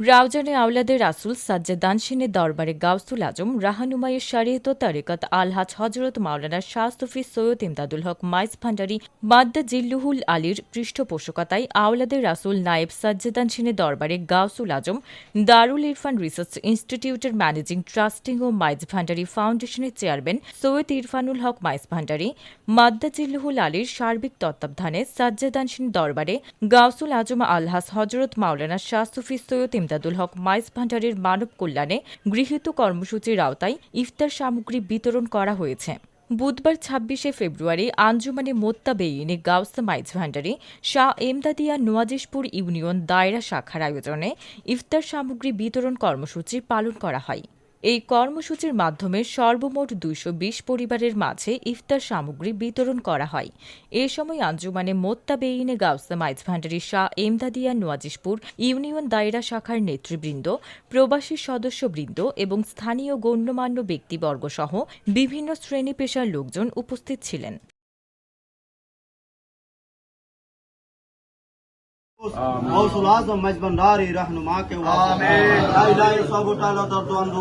রাউজানে আওলাদের রাসুল সাজ্জাদান সেনের দরবারে গাউসুল আজম, রাহানুমাইয়ের শারিয়ত তারিকাত আলহাজ হজরত মাওলানা শাহ সুফি সৈয়দ ইমদাদুল হক, মাইজ ভান্ডারী মাদ্দা জিল্লুহুল আলীর পৃষ্ঠপোষকতায় আওলাদের রাসুল নায়েব সাজ্জাদান সেনের দরবারে গাউসুল আজম, দারুল ইরফান রিসার্চ ইনস্টিটিউটের ম্যানেজিং ট্রাস্টিং ও মাইজ ভান্ডারী ফাউন্ডেশনের চেয়ারম্যান সৈয়দ ইরফানুল হক, মাইজ ভান্ডারী মাদ্দা জিল্লুহুল আলীর সার্বিক তত্ত্বাবধানে সাজ্জাদান সেন দরবারে গাউসুল আজম আলহাজ হজরত মাওলানা শাহ সুফি সৈয়দ ইমদাদুল হক, মাইজ ভান্ডারের মানব কল্যাণে গৃহীত কর্মসূচির আওতায় ইফতার সামগ্রী বিতরণ করা হয়েছে। বুধবার ছাব্বিশে ফেব্রুয়ারি আঞ্জুমানে মোত্তাবেইনে গাউস মাইজ ভান্ডারে শাহ এমদাদিয়া নোয়াজেশপুর ইউনিয়ন দায়রা শাখার আয়োজনে ইফতার সামগ্রী বিতরণ কর্মসূচি পালন করা হয়। এই কর্মসূচির মাধ্যমে সর্বমোট দুইশো বিশ পরিবারের মাঝে ইফতার সামগ্রী বিতরণ করা হয়। এ সময় আঞ্জুমানে মোত্তাবেইনে গাউসা মাইজ ভান্ডারি শাহ এমদাদিয়া নোয়াজিশপুর ইউনিয়ন দায়রা শাখার নেতৃবৃন্দ, প্রবাসী সদস্যবৃন্দ এবং স্থানীয় গণ্যমান্য ব্যক্তিবর্গ সহ বিভিন্ন শ্রেণি পেশার লোকজন উপস্থিত ছিলেন। গৌসুল আজম মজবন্দারি রহনুমা কে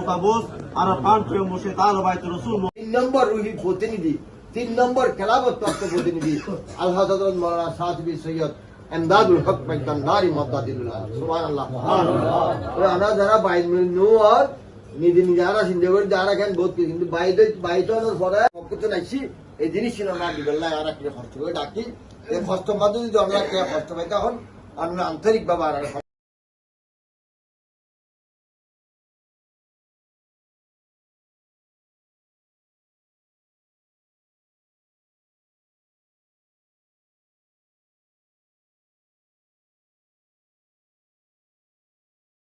কাবুস আর পাঁচ মুর্শিদ আল বাইত রসুল তিন নম্বর রুহি প্রতিনিধি তিন নম্বর খেলাফত তত্ত্ব প্রতিনিধি আল্লাহ হযরত মাওলানা সাদবি সৈয়দ এমদাদুল হক মজবন্দারি মদাদিল্লাহ সুবহানাল্লাহ। সুবহানাল্লাহ। আমরা যারা বাইন নু আর নিজে নিজে আরা চিন্তা করে যারা কেন বোধ করি কিন্তু বাইরে বাইরে হওয়ার পরে সবকিছু নাইছি এই জিনিস ছিল না দিবেল্লাহ আর কি খরচ করে ডাকি। এই কষ্ট মাঝে যদি আমরা কষ্ট পাই তখন আমরা আন্তরিকভাবে আর